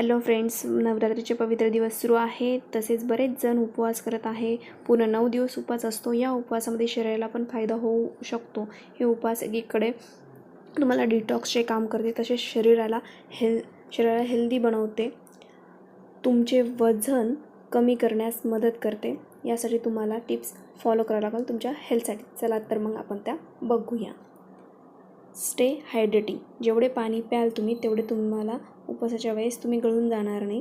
Hello friends नवरात्रीचे पवित्र दिवस सुरू आहे. तसेच बरेच जण उपवास करत आहे. पूर्ण नऊ दिवस उपवास असतो. या उपवासामध्ये शरीराला पण फायदा होऊ शकतो. हे उपवास एकीकडे तुम्हाला डिटॉक्सचे काम करते तसेच शरीराला हेल शरीराला हेल्दी बनवते. तुमचे वजन कमी करण्यास मदत करते. यासाठी तुम्हाला टिप्स फॉलो करावं लागेल तुमच्या हेल्थसाठी. चला तर मग आपण त्या बघूया. Stay hydrating. जेवढे पाणी प्याल तुम्ही तेवढे तुम्हाला उपवासाच्या वेळेस तुम्ही गळून जाणार नाही.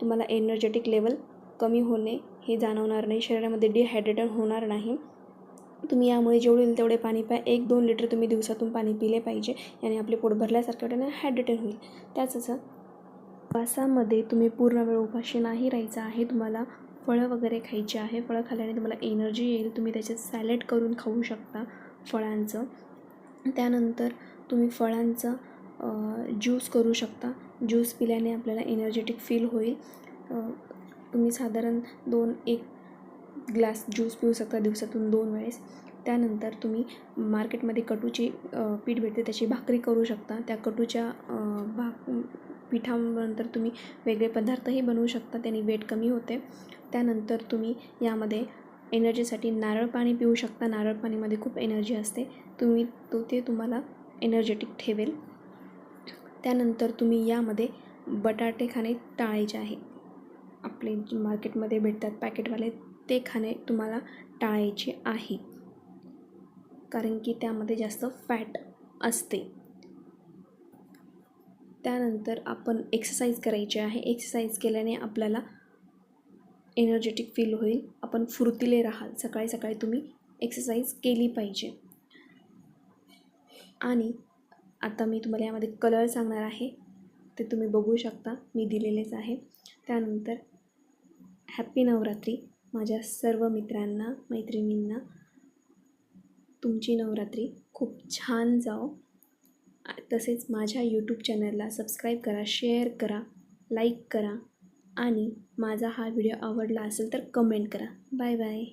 तुम्हाला एनर्जेटिक लेवल कमी होणे हे जाणवणार नाही. शरीरामध्ये डिहायड्रेटन होणार नाही. तुम्ही यामुळे जेवढे होईल तेवढे पाणी प्या. एक दोन लिटर तुम्ही दिवसातून पाणी पिले पाहिजे. याने आपले पोट भरल्यासारखं वाटेल हायड्रेटन होईल. त्याच असं उपवासामध्ये तुम्ही पूर्ण वेळ उपाशी नाही राहायचं आहे. तुम्हाला फळं वगैरे खायची आहे. फळं खाल्ल्याने तुम्हाला एनर्जी येईल. तुम्ही त्याच्यात सॅलेड करून खाऊ शकता फळांचं. त्यानंतर तुम्ही फळांचं ज्यूस करू शकता. ज्यूस पिल्याने आपल्याला एनर्जेटिक फील होईल. तुम्ही साधारण दोन एक ग्लास ज्यूस पिऊ शकता दिवसातून दोन वेळेस. त्यानंतर तुम्ही मार्केटमध्ये कटूची पीठ भेटते त्याची भाकरी करू शकता. त्या कटूच्या भाक पिठानंतर तुम्ही वेगळे पदार्थही बनवू शकता त्याने वेट कमी होते. त्यानंतर तुम्ही यामध्ये एनर्जीसाठी नारळ पाणी पिऊ शकता. नारळ पाणीमध्ये खूप एनर्जी असते. तुम्ही तो ते तुम्हाला एनर्जेटिक ठेवेल. त्यानंतर तुम्ही यामध्ये बटाटे खाणे टाळायचे आहे. आपले जे मार्केटमध्ये भेटतात पॅकेटवाले ते खाणे तुम्हाला टाळायचे आहे. कारण की त्यामध्ये जास्त फॅट असते. त्यानंतर आपण एक्सरसाइज करायची आहे. एक्सरसाइज केल्याने आपल्याला एनर्जेटिक फील होईल. आपण फुर्तीले राहाल. सकाळी सकाळी तुम्ही एक्सरसाइज केली पाहिजे. आणि आता मी तुम्हाला यामध्ये कलर सांगणार आहे. ते तुम्ही बघू शकता. मी दिलेलेच आहे. त्यानंतर हॅप्पी नवरात्री. माझ्या सर्व मित्रांना मैत्रिणींना तुमची नवरात्री खूप छान जाओ. तसेच माझ्या यूट्यूब चॅनलला सबस्क्राईब करा शेअर करा लाईक करा आणि माझा हा व्हिडिओ आवडला असेल तर कमेंट करा. Bye bye